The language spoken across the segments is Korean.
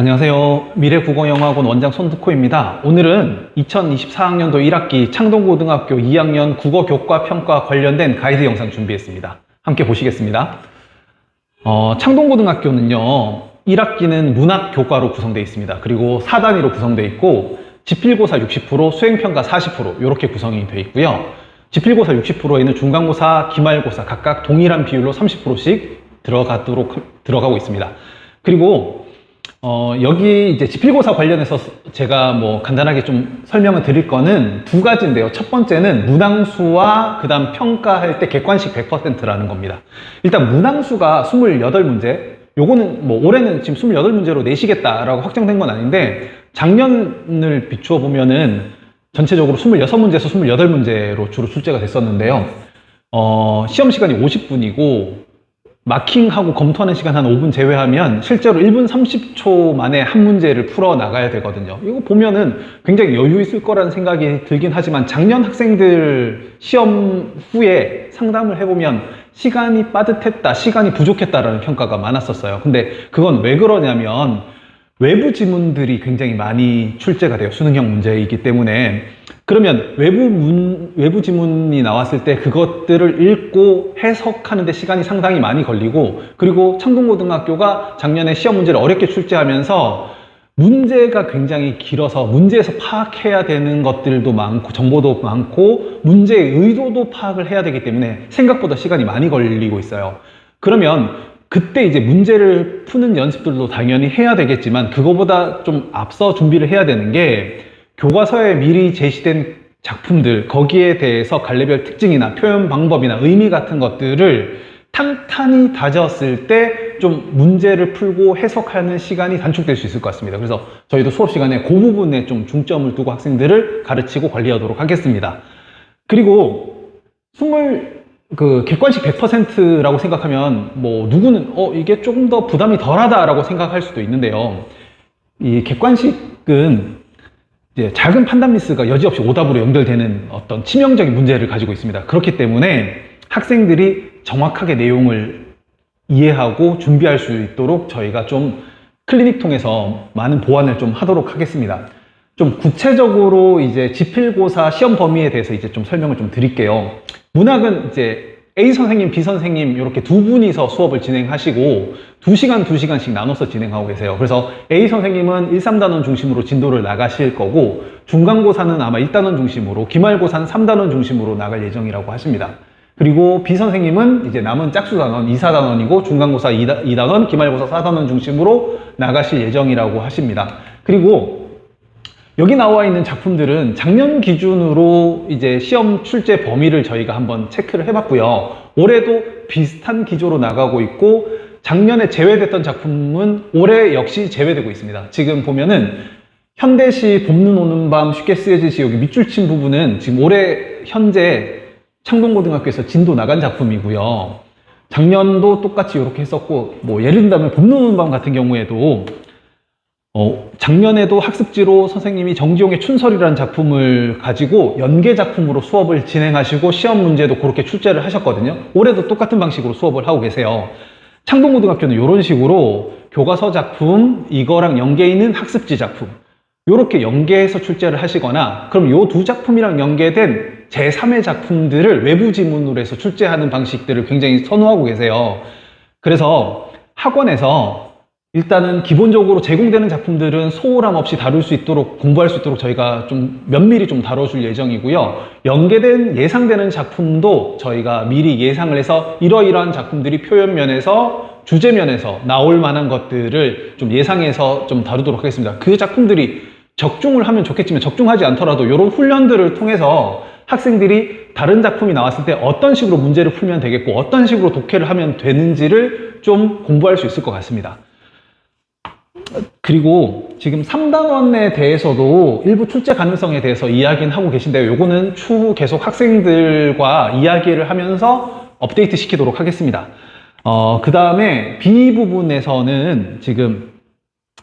안녕하세요. 미래국어영어학원 원장 손두코입니다. 오늘은 2024학년도 1학기 창동고등학교 2학년 국어교과 평가 관련된 가이드 영상 준비했습니다. 함께 보시겠습니다. 어, 창동고등학교는요, 1학기는 문학교과로 구성되어 있습니다. 그리고 4단위로 구성되어 있고, 지필고사 60%, 수행평가 40% 이렇게 구성이 되어 있고요. 지필고사 60%에는 중간고사, 기말고사 각각 동일한 비율로 30%씩 들어가도록 들어가고 있습니다. 그리고 어, 여기 이제 지필고사 관련해서 제가 뭐 간단하게 좀 설명을 드릴 거는 두 가지인데요. 첫 번째는 문항수와 그 다음 평가할 때 객관식 100%라는 겁니다. 일단 문항수가 28문제, 요거는 뭐 올해는 지금 28문제로 내시겠다라고 확정된 건 아닌데 작년을 비추어 보면은 전체적으로 26문제에서 28문제로 주로 출제가 됐었는데요. 어, 시험 시간이 50분이고 마킹하고 검토하는 시간 한 5분 제외하면 실제로 1분 30초 만에 한 문제를 풀어 나가야 되거든요. 이거 보면은 굉장히 여유 있을 거라는 생각이 들긴 하지만 작년 학생들 시험 후에 상담을 해보면 시간이 빠듯했다, 시간이 부족했다라는 평가가 많았었어요. 근데 그건 왜 그러냐면 외부 지문들이 굉장히 많이 출제가 돼요. 수능형 문제이기 때문에. 그러면 외부 문, 외부 지문이 나왔을 때 그것들을 읽고 해석하는데 시간이 상당히 많이 걸리고, 그리고 창동고등학교가 작년에 시험 문제를 어렵게 출제하면서 문제가 굉장히 길어서 문제에서 파악해야 되는 것들도 많고, 정보도 많고, 문제의 의도도 파악을 해야 되기 때문에 생각보다 시간이 많이 걸리고 있어요. 그러면 그때 이제 문제를 푸는 연습들도 당연히 해야 되겠지만 그거보다 좀 앞서 준비를 해야 되는 게 교과서에 미리 제시된 작품들 거기에 대해서 갈래별 특징이나 표현 방법이나 의미 같은 것들을 탄탄히 다졌을 때 좀 문제를 풀고 해석하는 시간이 단축될 수 있을 것 같습니다. 그래서 저희도 수업 시간에 그 부분에 좀 중점을 두고 학생들을 가르치고 관리하도록 하겠습니다. 그리고 스물 그 객관식 100%라고 생각하면 뭐 누구는 어 이게 조금 더 부담이 덜하다라고 생각할 수도 있는데요. 이 객관식은 이제 작은 판단 미스가 여지없이 오답으로 연결되는 어떤 치명적인 문제를 가지고 있습니다. 그렇기 때문에 학생들이 정확하게 내용을 이해하고 준비할 수 있도록 저희가 좀 클리닉 통해서 많은 보완을 좀 하도록 하겠습니다. 좀 구체적으로 이제 지필고사 시험 범위에 대해서 이제 좀 설명을 좀 드릴게요. 문학은 이제 A 선생님, B 선생님 이렇게 두 분이서 수업을 진행하시고 두 시간 두 시간씩 나눠서 진행하고 계세요. 그래서 A 선생님은 1, 3단원 중심으로 진도를 나가실 거고 중간고사는 아마 1단원 중심으로 기말고사는 3단원 중심으로 나갈 예정이라고 하십니다. 그리고 B 선생님은 이제 남은 짝수 단원 2, 4단원이고 중간고사 2단원, 기말고사 4단원 중심으로 나가실 예정이라고 하십니다. 그리고 여기 나와 있는 작품들은 작년 기준으로 이제 시험 출제 범위를 저희가 한번 체크를 해봤고요. 올해도 비슷한 기조로 나가고 있고 작년에 제외됐던 작품은 올해 역시 제외되고 있습니다. 지금 보면은 현대시 봄눈 오는 밤 쉽게 쓰여지시 여기 밑줄 친 부분은 지금 올해 현재 창동고등학교에서 진도 나간 작품이고요. 작년도 똑같이 이렇게 했었고 뭐 예를 들면 봄눈 오는 밤 같은 경우에도 어, 작년에도 학습지로 선생님이 정지용의 춘설이라는 작품을 가지고 연계 작품으로 수업을 진행하시고 시험 문제도 그렇게 출제를 하셨거든요. 올해도 똑같은 방식으로 수업을 하고 계세요. 창동고등학교는 이런 식으로 교과서 작품, 이거랑 연계 있는 학습지 작품, 이렇게 연계해서 출제를 하시거나 그럼 이 두 작품이랑 연계된 제3의 작품들을 외부 지문으로 해서 출제하는 방식들을 굉장히 선호하고 계세요. 그래서 학원에서 일단은 기본적으로 제공되는 작품들은 소홀함 없이 다룰 수 있도록 공부할 수 있도록 저희가 좀 면밀히 좀 다뤄줄 예정이고요. 연계된 예상되는 작품도 저희가 미리 예상을 해서 이러이러한 작품들이 표현 면에서 주제 면에서 나올 만한 것들을 좀 예상해서 좀 다루도록 하겠습니다. 그 작품들이 적중을 하면 좋겠지만 적중하지 않더라도 이런 훈련들을 통해서 학생들이 다른 작품이 나왔을 때 어떤 식으로 문제를 풀면 되겠고 어떤 식으로 독해를 하면 되는지를 좀 공부할 수 있을 것 같습니다. 그리고 지금 3단원에 대해서도 일부 출제 가능성에 대해서 이야기는 하고 계신데요. 요거는 추후 계속 학생들과 이야기를 하면서 업데이트 시키도록 하겠습니다. 어, 그 다음에 B 부분에서는 지금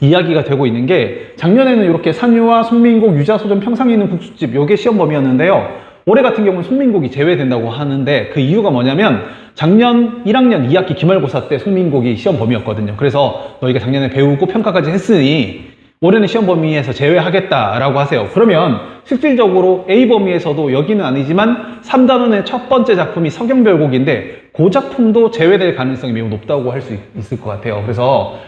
이야기가 되고 있는 게 작년에는 이렇게 산유와 손민국 유자소전 평상에 있는 국수집 요게 시험 범위였는데요. 올해 같은 경우는 송민국이 제외된다고 하는데 그 이유가 뭐냐면 작년 1학년 2학기 기말고사 때 송민국이 시험 범위였거든요. 그래서 너희가 작년에 배우고 평가까지 했으니 올해는 시험 범위에서 제외하겠다라고 하세요. 그러면 실질적으로 A 범위에서도 여기는 아니지만 3단원의 첫 번째 작품이 서경별곡인데 그 작품도 제외될 가능성이 매우 높다고 할 수 있을 것 같아요. 그래서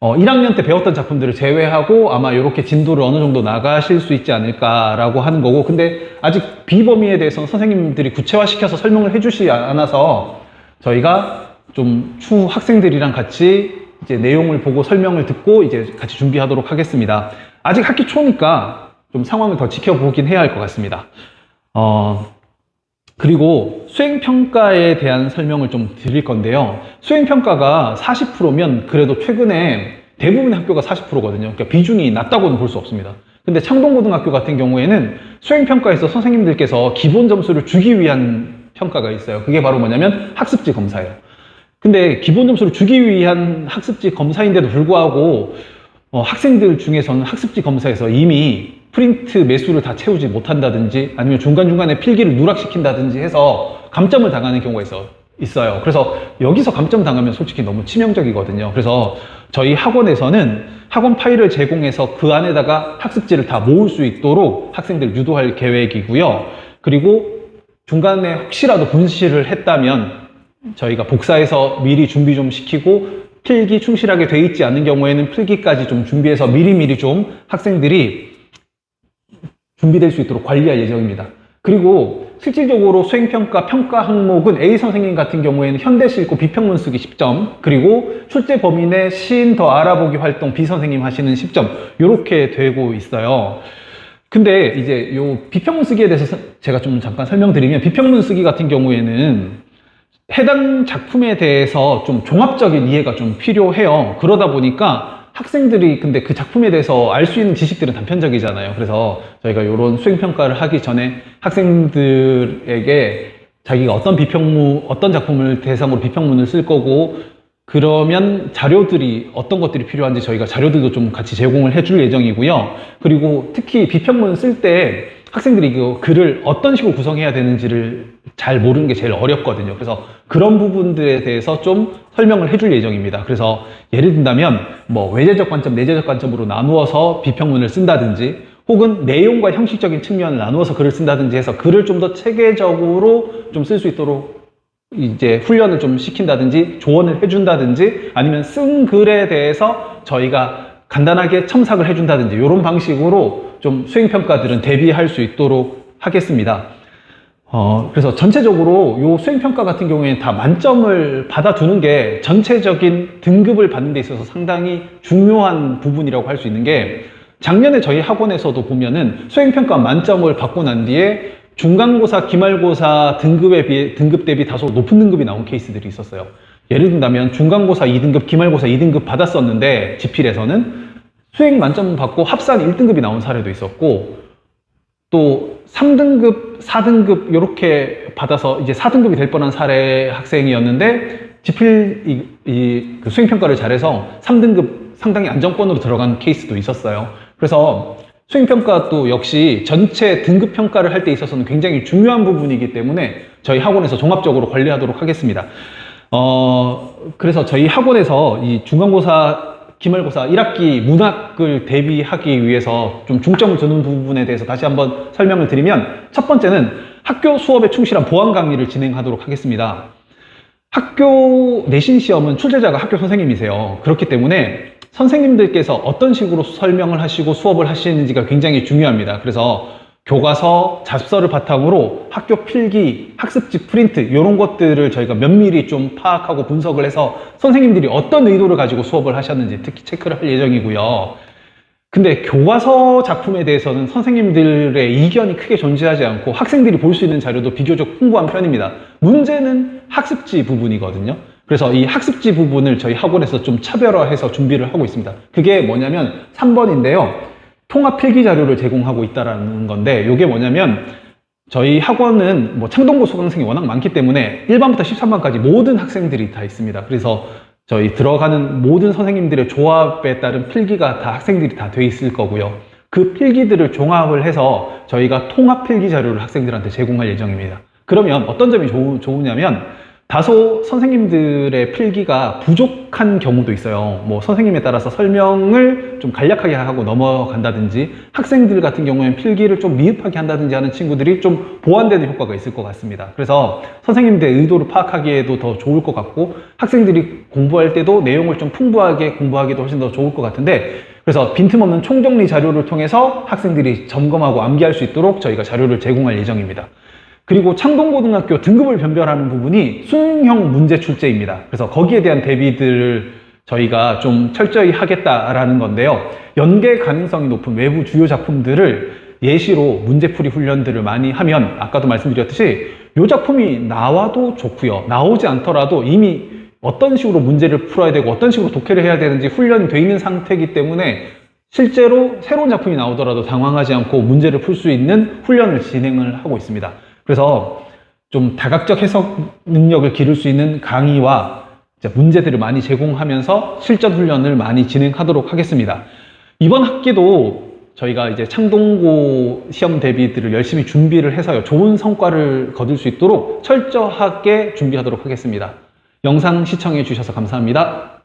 어, 1학년 때 배웠던 작품들을 제외하고 아마 이렇게 진도를 어느 정도 나가실 수 있지 않을까라고 하는 거고 근데 아직 B 범위에 대해서는 선생님들이 구체화시켜서 설명을 해주시지 않아서 저희가 좀 추후 학생들이랑 같이 이제 내용을 보고 설명을 듣고 이제 같이 준비하도록 하겠습니다. 아직 학기 초니까 좀 상황을 더 지켜보긴 해야 할 것 같습니다. 어, 그리고 수행평가에 대한 설명을 좀 드릴 건데요. 수행평가가 40%면 그래도 최근에 대부분의 학교가 40%거든요. 그러니까 비중이 낮다고는 볼 수 없습니다. 근데 창동고등학교 같은 경우에는 수행평가에서 선생님들께서 기본 점수를 주기 위한 평가가 있어요. 그게 바로 뭐냐면 학습지 검사예요. 근데 기본 점수를 주기 위한 학습지 검사인데도 불구하고 어, 학생들 중에서는 학습지 검사에서 이미 프린트 매수를 다 채우지 못한다든지 아니면 중간중간에 필기를 누락시킨다든지 해서 감점을 당하는 경우가 있어, 있어요. 그래서 여기서 감점 당하면 솔직히 너무 치명적이거든요. 그래서 저희 학원에서는 학원 파일을 제공해서 그 안에다가 학습지를 다 모을 수 있도록 학생들 유도할 계획이고요. 그리고 중간에 혹시라도 분실을 했다면 저희가 복사해서 미리 준비 좀 시키고 필기 충실하게 돼 있지 않은 경우에는 필기까지 좀 준비해서 미리미리 좀 학생들이 준비될 수 있도록 관리할 예정입니다. 그리고 실질적으로 수행평가 평가 항목은 A 선생님 같은 경우에는 현대시 읽고 비평문 쓰기 10점 그리고 출제 범인의 시인 더 알아보기 활동 B 선생님 하시는 10점 이렇게 되고 있어요. 근데 이제 요 비평문 쓰기에 대해서 제가 좀 잠깐 설명드리면 비평문 쓰기 같은 경우에는 해당 작품에 대해서 좀 종합적인 이해가 좀 필요해요. 그러다 보니까 학생들이 근데 그 작품에 대해서 알 수 있는 지식들은 단편적이잖아요. 그래서 저희가 이런 수행평가를 하기 전에 학생들에게 자기가 어떤 비평문, 어떤 작품을 대상으로 비평문을 쓸 거고 그러면 자료들이 어떤 것들이 필요한지 저희가 자료들도 좀 같이 제공을 해줄 예정이고요. 그리고 특히 비평문 쓸 때 학생들이 그 글을 어떤 식으로 구성해야 되는지를 잘 모르는 게 제일 어렵거든요. 그래서 그런 부분들에 대해서 좀 설명을 해줄 예정입니다. 그래서 예를 든다면 뭐 외제적 관점, 내재적 관점으로 나누어서 비평문을 쓴다든지 혹은 내용과 형식적인 측면을 나누어서 글을 쓴다든지 해서 글을 좀 더 체계적으로 좀 쓸 수 있도록 이제 훈련을 좀 시킨다든지 조언을 해준다든지 아니면 쓴 글에 대해서 저희가 간단하게 첨삭을 해준다든지 이런 방식으로 좀 수행평가들은 대비할 수 있도록 하겠습니다. 어, 그래서 전체적으로 요 수행평가 같은 경우에는 다 만점을 받아두는 게 전체적인 등급을 받는 데 있어서 상당히 중요한 부분이라고 할 수 있는 게 작년에 저희 학원에서도 보면은 수행평가 만점을 받고 난 뒤에 중간고사, 기말고사 등급에 비해, 등급 대비 다소 높은 등급이 나온 케이스들이 있었어요. 예를 든다면 중간고사 2등급, 기말고사 2등급 받았었는데 지필에서는 수행 만점 받고 합산 1등급이 나온 사례도 있었고 또 3등급, 4등급 이렇게 받아서 이제 4등급이 될 뻔한 사례 학생이었는데 지필 이, 이, 그 수행 평가를 잘해서 3등급 상당히 안정권으로 들어간 케이스도 있었어요. 그래서 수행 평가 또 역시 전체 등급 평가를 할 때 있어서는 굉장히 중요한 부분이기 때문에 저희 학원에서 종합적으로 관리하도록 하겠습니다. 어, 그래서 저희 학원에서 이 중간고사 기말고사 1학기 문학을 대비하기 위해서 좀 중점을 두는 부분에 대해서 다시 한번 설명을 드리면 첫 번째는 학교 수업에 충실한 보안 강의를 진행하도록 하겠습니다. 학교 내신 시험은 출제자가 학교 선생님이세요. 그렇기 때문에 선생님들께서 어떤 식으로 설명을 하시고 수업을 하시는지가 굉장히 중요합니다. 그래서 교과서, 잡서를 바탕으로 학교 필기, 학습지 프린트 이런 것들을 저희가 면밀히 좀 파악하고 분석을 해서 선생님들이 어떤 의도를 가지고 수업을 하셨는지 특히 체크를 할 예정이고요. 근데 교과서 작품에 대해서는 선생님들의 이견이 크게 존재하지 않고 학생들이 볼 수 있는 자료도 비교적 풍부한 편입니다. 문제는 학습지 부분이거든요. 그래서 이 학습지 부분을 저희 학원에서 좀 차별화해서 준비를 하고 있습니다. 그게 뭐냐면 3번인데요. 통합 필기 자료를 제공하고 있다라는 건데 이게 뭐냐면 저희 학원은 뭐 창동고 수강생이 워낙 많기 때문에 1반부터 13반까지 모든 학생들이 다 있습니다. 그래서 저희 들어가는 모든 선생님들의 조합에 따른 필기가 다 학생들이 다 돼 있을 거고요. 그 필기들을 종합을 해서 저희가 통합 필기 자료를 학생들한테 제공할 예정입니다. 그러면 어떤 점이 좋, 좋으냐면 다소 선생님들의 필기가 부족한 경우도 있어요. 뭐 선생님에 따라서 설명을 좀 간략하게 하고 넘어간다든지 학생들 같은 경우에는 필기를 좀 미흡하게 한다든지 하는 친구들이 좀 보완되는 효과가 있을 것 같습니다. 그래서 선생님들의 의도를 파악하기에도 더 좋을 것 같고 학생들이 공부할 때도 내용을 좀 풍부하게 공부하기도 훨씬 더 좋을 것 같은데 그래서 빈틈없는 총정리 자료를 통해서 학생들이 점검하고 암기할 수 있도록 저희가 자료를 제공할 예정입니다. 그리고 창동고등학교 등급을 변별하는 부분이 수능형 문제 출제입니다. 그래서 거기에 대한 대비들을 저희가 좀 철저히 하겠다라는 건데요. 연계 가능성이 높은 외부 주요 작품들을 예시로 문제풀이 훈련들을 많이 하면 아까도 말씀드렸듯이 이 작품이 나와도 좋고요. 나오지 않더라도 이미 어떤 식으로 문제를 풀어야 되고 어떤 식으로 독해를 해야 되는지 훈련이 돼 있는 상태이기 때문에 실제로 새로운 작품이 나오더라도 당황하지 않고 문제를 풀 수 있는 훈련을 진행을 하고 있습니다. 그래서 좀 다각적 해석 능력을 기를 수 있는 강의와 문제들을 많이 제공하면서 실전 훈련을 많이 진행하도록 하겠습니다. 이번 학기도 저희가 이제 창동고 시험 대비들을 열심히 준비를 해서요. 좋은 성과를 거둘 수 있도록 철저하게 준비하도록 하겠습니다. 영상 시청해 주셔서 감사합니다.